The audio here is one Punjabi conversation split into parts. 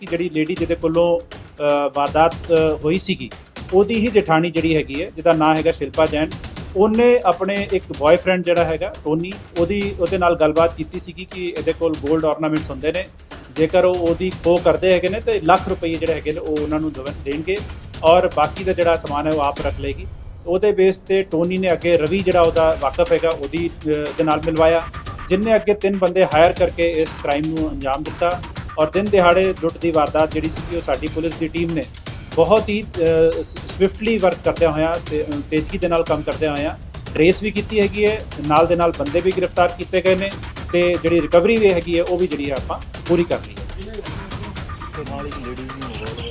ਕਿ ਜਿਹੜੀ ਲੇਡੀ ਜਿਹਦੇ ਕੋਲੋਂ ਵਾਰਦਾਤ ਹੋਈ ਸੀਗੀ, ਉਹਦੀ ਹੀ ਜਠਾਣੀ ਜਿਹੜੀ ਹੈਗੀ ਹੈ, ਜਿਹਦਾ ਨਾਂ ਹੈਗਾ ਸ਼ਿਲਪਾ ਜੈਨ, ਉਹਨੇ ਆਪਣੇ ਇੱਕ ਬॉयਫ੍ਰੈਂਡ ਜਿਹੜਾ ਹੈਗਾ, ਟੋਨੀ, ਉਹਦੀ, ਉਹਦੇ ਨਾਲ ਗੱਲਬਾਤ ਕੀਤੀ ਸੀਗੀ ਕਿ ਇਹਦੇ ਕੋਲ 골ਡ ornaments ਹੁੰਦੇ ਨੇ, ਜੇਕਰ ਉਹ ਉਹਦੀ ਖੋ ਕਰਦੇ ਹੈਗੇ ਨੇ, ਤੇ ਲੱਖ ਰੁਪਏ ਜਿਹੜੇ ਹੈਗੇ ਨੇ, ਉਹ ਉਹਨਾਂ ਨੂੰ ਦੇਣਗੇ, ਔਰ ਬਾਕੀ ਦਾ ਜਿਹੜਾ ਸਮਾਨ ਹੈ, ਉਹ ਆਪ ਰੱਖ ਲਏਗੀ। ਉਹਦੇ ਬੇਸ ਤੇ ਟੋਨੀ ਨੇ ਅੱਗੇ ਰਵੀ ਜਿਹੜਾ ਉਹਦਾ ਵਾਕਫ ਹੈਗਾ, ਉਹਦੀ ਦੇ ਨਾਲ ਮਿਲਵਾਇਆ ਜਿਨਨੇ ਅੱਗੇ ਤਿੰਨ ਬੰਦੇ ਹਾਇਰ ਕਰਕੇ ਇਸ ਕ੍ਰਾਈਮ ਨੂੰ ਅੰਜਾਮ ਦਿੱਤਾ ਔਰ ਦਿਨ ਦਿਹਾੜੇ ਲੁੱਟ ਦੀ ਵਾਰਦਾਤ ਜਿਹੜੀ ਸੀ ਉਹ ਸਾਡੀ ਪੁਲਿਸ ਦੀ ਟੀਮ ਨੇ ਬਹੁਤ ਹੀ ਸਵਿਫਟਲੀ ਵਰਕ ਕਰਦਿਆਂ ਹੋਇਆ ਤੇਜ਼ਗੀ ਦੇ ਨਾਲ ਕੰਮ ਕਰਦਿਆਂ ਹੋਇਆ ਟਰੇਸ ਵੀ ਕੀਤੀ ਹੈਗੀ ਹੈ, ਨਾਲ ਦੇ ਨਾਲ ਬੰਦੇ ਵੀ ਗ੍ਰਿਫਤਾਰ ਕੀਤੇ ਗਏ ਨੇ ਤੇ ਜਿਹੜੀ ਰਿਕਵਰੀ ਵੀ ਹੈਗੀ ਹੈ, ਉਹ ਵੀ ਜਿਹੜੀ ਹੈ ਆਪਾਂ ਪੂਰੀ ਕਰ ਲਈ ਹੈ। ਤੇ ਨਾਲ ਇੱਕ ਲੇਡੀ ਵੀ ਇਨਵੋਲਵ ਹੈ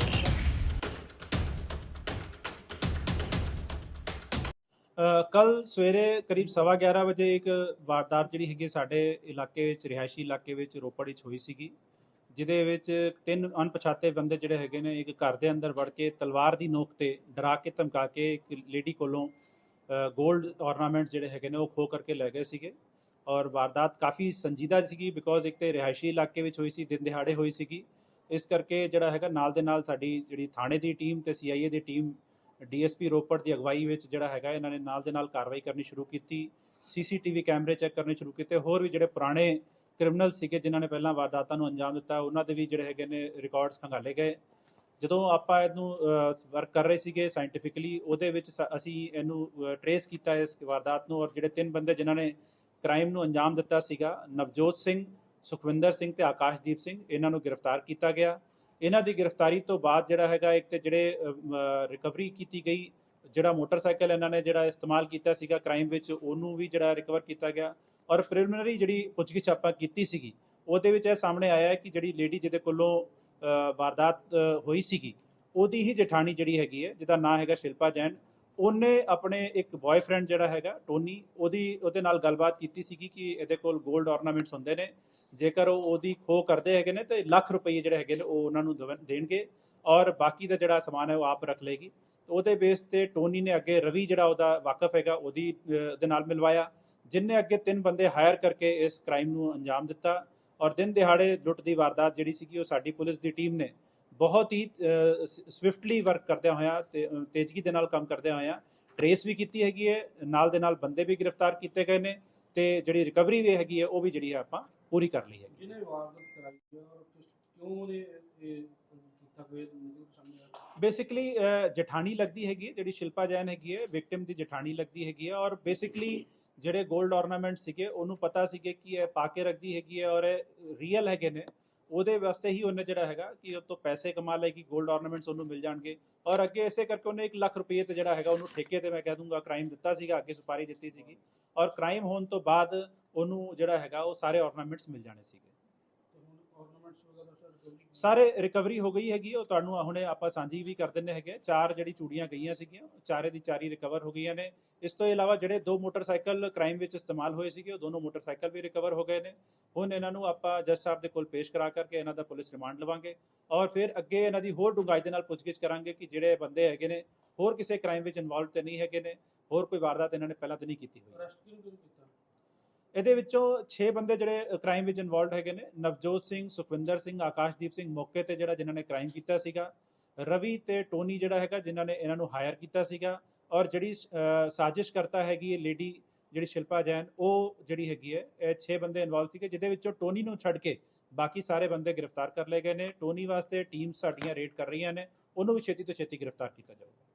ਕੱਲ ਸਵੇਰੇ ਕਰੀਬ 11:30 ਵਜੇ ਇੱਕ ਵਾਰਦਾਤ ਜਿਹੜੀ ਹੈਗੀ ਸਾਡੇ ਇਲਾਕੇ ਵਿੱਚ, ਰਿਹਾਇਸ਼ੀ ਇਲਾਕੇ ਵਿੱਚ ਰੋਪੜ ਵਿੱਚ ਹੋਈ ਸੀਗੀ। ਜਿਹਦੇ ਵਿੱਚ ਤਿੰਨ ਅਣਪਛਾਤੇ ਬੰਦੇ ਜਿਹੜੇ ਹੈਗੇ ਨੇ, ਇੱਕ ਘਰ ਦੇ ਅੰਦਰ ਵੜ ਕੇ ਤਲਵਾਰ ਦੀ ਨੋਕ ਤੇ ਡਰਾ ਕੇ ਧਮਕਾ ਕੇ ਇੱਕ ਲੇਡੀ ਕੋਲੋਂ 골ਡ ornaments ਜਿਹੜੇ ਹੈਗੇ ਨੇ ਉਹ ਖੋ ਕਰਕੇ ਲੈ ਗਏ ਸੀਗੇ। ਔਰ ਵਾਰਦਾਤ ਕਾਫੀ ਸੰਜੀਦਾ ਸੀਗੀ ਬਿਕੋਜ਼ ਇੱਕ ਤੇ ਰਿਹਾਇਸ਼ੀ ਇਲਾਕੇ ਵਿੱਚ ਹੋਈ ਸੀ, ਦਿਨ ਦਿਹਾੜੇ ਹੋਈ ਸੀਗੀ। ਇਸ ਕਰਕੇ ਜਿਹੜਾ ਹੈਗਾ ਨਾਲ ਦੇ ਨਾਲ ਸਾਡੀ ਜਿਹੜੀ ਥਾਣੇ ਦੀ ਟੀਮ ਤੇ ਸੀਆਈਏ ਦੀ ਟੀਮ ਡੀਐਸਪੀ ਰੋਪੜ ਦੀ ਅਗਵਾਈ ਵਿੱਚ ਜਿਹੜਾ ਹੈਗਾ ਇਹਨਾਂ ਨੇ ਨਾਲ ਦੇ ਨਾਲ ਕਾਰਵਾਈ ਕਰਨੀ ਸ਼ੁਰੂ ਕੀਤੀ। ਸੀਸੀਟੀਵੀ ਕੈਮਰੇ ਚੈੱਕ ਕਰਨੇ ਸ਼ੁਰੂ ਕੀਤੇ। ਹੋਰ ਵੀ ਜਿਹੜੇ ਪੁਰਾਣੇ ਕ੍ਰਿਮੀਨਲ ਸੀਗੇ ਜਿਨ੍ਹਾਂ ਨੇ ਪਹਿਲਾਂ ਵਾਰਦਾਤਾਂ ਨੂੰ ਅੰਜਾਮ ਦਿੱਤਾ, ਉਹਨਾਂ ਦੇ ਵੀ ਜਿਹੜੇ ਹੈਗੇ ਨੇ ਰਿਕਾਰਡਸ ਖੰਗਾਲੇ ਗਏ। ਜਦੋਂ ਆਪਾਂ ਇਹਨੂੰ ਵਰਕ ਕਰ ਰਹੇ ਸੀਗੇ ਸਾਇੰਟੀਫਿਕਲੀ ਉਹਦੇ ਵਿੱਚ ਸ- ਅਸੀਂ ਇਹਨੂੰ ਟਰੇਸ ਕੀਤਾ ਇਸ ਵਾਰਦਾਤ ਨੂੰ ਔਰ ਜਿਹੜੇ ਤਿੰਨ ਬੰਦੇ ਜਿਨ੍ਹਾਂ ਨੇ ਕ੍ਰਾਈਮ ਨੂੰ ਅੰਜਾਮ ਦਿੱਤਾ ਸੀਗਾ, ਨਵਜੋਤ ਸਿੰਘ, ਸੁਖਵਿੰਦਰ ਸਿੰਘ ਤੇ ਆਕਾਸ਼ਦੀਪ ਸਿੰਘ, ਇਹਨਾਂ ਨੂੰ ਗ੍ਰਿਫਤਾਰ ਕੀਤਾ ਗਿਆ। ਇਹਨਾਂ ਦੀ ਗ੍ਰਿਫਤਾਰੀ ਤੋਂ ਬਾਅਦ ਜਿਹੜਾ ਹੈਗਾ ਇੱਕ ਤੇ ਜਿਹੜੇ ਰਿਕਵਰੀ ਕੀਤੀ ਗਈ ਜਿਹੜਾ ਮੋਟਰਸਾਈਕਲ ਇਹਨਾਂ ਨੇ ਜਿਹੜਾ ਇਸਤੇਮਾਲ ਕੀਤਾ ਸੀਗਾ ਕ੍ਰਾਈਮ ਵਿੱਚ, ਉਹਨੂੰ ਵੀ ਜਿਹੜਾ ਰਿਕਵਰ ਕੀਤਾ ਗਿਆ। ਔਰ ਪ੍ਰੀਲਿਮਿਨਰੀ ਜਿਹੜੀ ਪੁੱਛਗਿੱਛ ਆਪਾਂ ਕੀਤੀ ਸੀਗੀ, ਉਹਦੇ ਵਿੱਚ ਇਹ ਸਾਹਮਣੇ ਆਇਆ ਕਿ ਜਿਹੜੀ ਲੇਡੀ ਜਿਹਦੇ ਕੋਲੋਂ ਵਾਰਦਾਤ ਹੋਈ ਸੀਗੀ, ਉਹਦੀ ਹੀ ਜਠਾਣੀ ਜਿਹੜੀ ਹੈਗੀ ਹੈ, ਜਿਹਦਾ ਨਾਂ ਹੈਗਾ ਸ਼ਿਲਪਾ ਜੈਨ, ਉਹਨੇ ਆਪਣੇ ਇੱਕ ਬॉयਫ੍ਰੈਂਡ ਜਿਹੜਾ ਹੈਗਾ, ਟੋਨੀ, ਉਹਦੀ, ਉਹਦੇ ਨਾਲ ਗੱਲਬਾਤ ਕੀਤੀ ਸੀਗੀ ਕਿ ਇਹਦੇ ਕੋਲ 골ਡ ornaments ਹੁੰਦੇ ਨੇ, ਜੇਕਰ ਉਹ ਉਹਦੀ ਖੋ ਕਰਦੇ ਹੈਗੇ ਨੇ ਤੇ ਲੱਖ ਰੁਪਏ ਜਿਹੜੇ ਹੈਗੇ ਨੇ ਉਹ ਉਹਨਾਂ ਨੂੰ ਦੇਵਣ- ਦੇਣਗੇ। ਔਰ ਬਾਕੀ ਦਾ ਜਿਹੜਾ ਸਮਾਨ ਹੈ ਉਹ ਆਪ ਰੱਖ ਲਏਗੀ। ਉਹਦੇ ਬੇਸ ਤੇ ਟੋਨੀ ਨੇ ਅੱਗੇ ਰਵੀ ਜਿਹੜਾ ਉਹਦਾ ਵਾਕਫ ਹੈਗਾ, ਉਹਦੀ ਦੇ ਨਾਲ ਮਿਲਵਾਇਆ ਜਿਨਨੇ ਅੱਗੇ ਤਿੰਨ ਬੰਦੇ ਹਾਇਰ ਕਰਕੇ ਇਸ ਕ੍ਰਾਈਮ ਨੂੰ ਅੰਜਾਮ ਦਿੱਤਾ ਔਰ ਦਿਨ ਦਿਹਾੜੇ ਲੁੱਟ ਦੀ ਵਾਰਦਾਤ ਜਿਹੜੀ ਸੀਗੀ ਉਹ ਸਾਡੀ ਪੁਲਿਸ ਦੀ ਟੀਮ ਨੇ ਬਹੁਤ ਹੀ ਸਵਿਫਟਲੀ ਵਰਕ ਕਰਦਿਆਂ ਹੋਇਆ ਤੇ ਤੇਜ਼ਗੀ ਦੇ ਨਾਲ ਕੰਮ ਕਰਦਿਆਂ ਹੋਇਆ ਟਰੇਸ ਵੀ ਕੀਤੀ ਹੈਗੀ ਹੈ। ਨਾਲ ਦੇ ਨਾਲ ਬੰਦੇ ਵੀ ਗ੍ਰਿਫਤਾਰ ਕੀਤੇ ਗਏ ਨੇ ਤੇ ਜਿਹੜੀ ਰਿਕਵਰੀ ਵੀ ਹੈਗੀ ਹੈ, ਉਹ ਵੀ ਜਿਹੜੀ ਹੈ ਆਪਾਂ ਪੂਰੀ ਕਰ ਲਈ ਹੈ ਜਿਹਨੇ ਵਾਰਦਾਤ ਕਰਾਈ ਔਰ ਕਿਉਂ ਉਹਨੇ ਬੇਸਿਕਲੀ ਜਠਾਣੀ ਲੱਗਦੀ ਹੈਗੀ ਹੈ, ਜਿਹੜੀ ਸ਼ਿਲਪਾ ਜੈਨ ਹੈਗੀ ਹੈ ਵਿਕਟਿਮ ਦੀ ਜਠਾਣੀ ਲੱਗਦੀ ਹੈਗੀ ਹੈ ਔਰ ਬੇਸਿਕਲੀ ਜਿਹੜੇ 골ਡ ornament ਸੀਗੇ, ਉਹਨੂੰ ਪਤਾ ਸੀਗੇ ਕਿ ਇਹ ਪਾ ਕੇ ਰੱਖਦੀ ਹੈਗੀ ਹੈ ਔਰ ਇਹ ਰੀਅਲ ਹੈਗੇ ਨੇ। ਉਹਦੇ ਵਾਸਤੇ ਹੀ ਉਹਨੇ ਜਿਹੜਾ ਹੈਗਾ ਕਿ ਉਹ ਤੋਂ ਪੈਸੇ ਕਮਾ ਲਏਗੀ 골ਡ ornaments ਉਹਨੂੰ ਮਿਲ ਜਾਣਗੇ। ਔਰ ਅੱਗੇ ਇਸੇ ਕਰਕੇ ਉਹਨੇ 1 ਲੱਖ ਰੁਪਏ ਤੇ ਜਿਹੜਾ ਹੈਗਾ ਉਹਨੂੰ ਠੇਕੇ ਤੇ ਮੈਂ ਕਹਿ ਦੂੰਗਾ ਕ੍ਰਾਈਮ ਦਿੱਤਾ ਸੀਗਾ, ਅੱਗੇ ਸੁਪਾਰੀ ਦਿੱਤੀ ਸੀਗੀ। ਔਰ ਕ੍ਰਾਈਮ ਹੋਣ ਤੋਂ ਬਾਅਦ ਉਹਨੂੰ ਜਿਹੜਾ ਹੈਗਾ ਉਹ ਸਾਰੇ ornaments ਮਿਲ ਜਾਣੇ ਸੀਗੇ ਤੇ ਹੁਣ ornaments ਵਗੈਰਾ ਸਾਰੇ ਰਿਕਵਰੀ ਹੋ ਗਈ ਹੈਗੀ, ਉਹ ਤੁਹਾਨੂੰ ਹੁਣੇ ਆਪਾਂ ਸਾਂਝੀ ਵੀ ਕਰ ਦਿੰਨੇ ਹੈਗੇ ਚਾਰ ਜਿਹੜੀ ਚੂੜੀਆਂ ਗਈਆਂ ਸੀਗੀਆਂ, ਉਹ ਚਾਰੇ ਦੀ ਚਾਰੀ ਰਿਕਵਰ ਹੋ ਗਈਆਂ ਨੇ। ਇਸ ਤੋਂ ਇਲਾਵਾ ਜਿਹੜੇ ਦੋ ਮੋਟਰਸਾਈਕਲ ਕ੍ਰਾਈਮ ਵਿੱਚ ਇਸਤੇਮਾਲ ਹੋਏ ਸੀਗੇ, ਉਹ ਦੋਨੋਂ ਮੋਟਰਸਾਈਕਲ ਵੀ ਰਿਕਵਰ ਹੋ ਗਏ ਨੇ। ਹੁਣ ਇਹਨਾਂ ਨੂੰ ਆਪਾਂ ਜੱਜ ਸਾਹਿਬ ਦੇ ਕੋਲ ਪੇਸ਼ ਕਰਾ ਕਰਕੇ ਇਹਨਾਂ ਦਾ ਪੁਲਿਸ ਰਿਮਾਂਡ ਲਵਾਂਗੇ ਔਰ ਫਿਰ ਅੱਗੇ ਇਹਨਾਂ ਦੀ ਹੋਰ ਡੂੰਘਾਈ ਦੇ ਨਾਲ ਪੁੱਛਗਿੱਛ ਕਰਾਂਗੇ ਕਿ ਜਿਹੜੇ ਬੰਦੇ ਹੈਗੇ ਨੇ, ਹੋਰ ਕਿਸੇ ਕ੍ਰਾਈਮ ਵਿੱਚ ਇਨਵੋਲਵ ਤੇ ਨਹੀਂ ਹੈਗੇ ਨੇ, ਹੋਰ ਕੋਈ ਵਾਰਦਾਤ ਇਹਨਾਂ ਨੇ ਪਹਿਲਾਂ ਤਾਂ ਨਹੀਂ ਕੀਤੀ ਹੋਈ ਅਰੈਸਟ ਕਿਉਂ ਕਿਉਂ ਕੀਤਾ ਇਹਦੇ ਵਿੱਚੋਂ 6 ਬੰਦੇ ਜਿਹੜੇ ਕ੍ਰਾਈਮ ਵਿੱਚ ਇਨਵੋਲਡ ਹੈਗੇ ਨੇ। ਨਵਜੋਤ ਸਿੰਘ, ਸੁਖਵਿੰਦਰ ਸਿੰਘ, ਆਕਾਸ਼ਦੀਪ ਸਿੰਘ ਮੌਕੇ ਤੇ ਜਿਹੜਾ ਜਿਨ੍ਹਾਂ ਨੇ ਕ੍ਰਾਈਮ ਕੀਤਾ ਸੀਗਾ। ਰਵੀ ਤੇ ਟੋਨੀ ਜਿਹੜਾ ਹੈਗਾ, ਜਿਨ੍ਹਾਂ ਨੇ ਇਹਨਾਂ ਨੂੰ ਹਾਇਰ ਕੀਤਾ ਸੀਗਾ। ਔਰ ਜਿਹੜੀ ਸਾਜ਼ਿਸ਼ ਕਰਤਾ ਹੈਗੀ ਇਹ ਲੇਡੀ ਜਿਹੜੀ ਸ਼ਿਲਪਾ ਜੈਨ, ਉਹ ਜਿਹੜੀ ਹੈਗੀ ਹੈ, ਇਹ 6 ਬੰਦੇ ਇਨਵੋਲਵ ਸੀਗੇ, ਜਿਹਦੇ ਵਿੱਚੋਂ ਟੋਨੀ ਨੂੰ ਛੱਡ ਕੇ ਬਾਕੀ ਸਾਰੇ ਬੰਦੇ ਗ੍ਰਿਫਤਾਰ ਕਰ ਲਏ ਗਏ ਨੇ। ਟੋਨੀ ਵਾਸਤੇ ਟੀਮ ਸਾਡੀਆਂ ਰੇਡ ਕਰ ਰਹੀਆਂ ਨੇ। ਉਹਨੂੰ ਵੀ ਛੇਤੀ ਤੋਂ ਛੇਤੀ ਗ੍ਰਿਫਤਾਰ ਕੀਤਾ ਜਾਊਗਾ।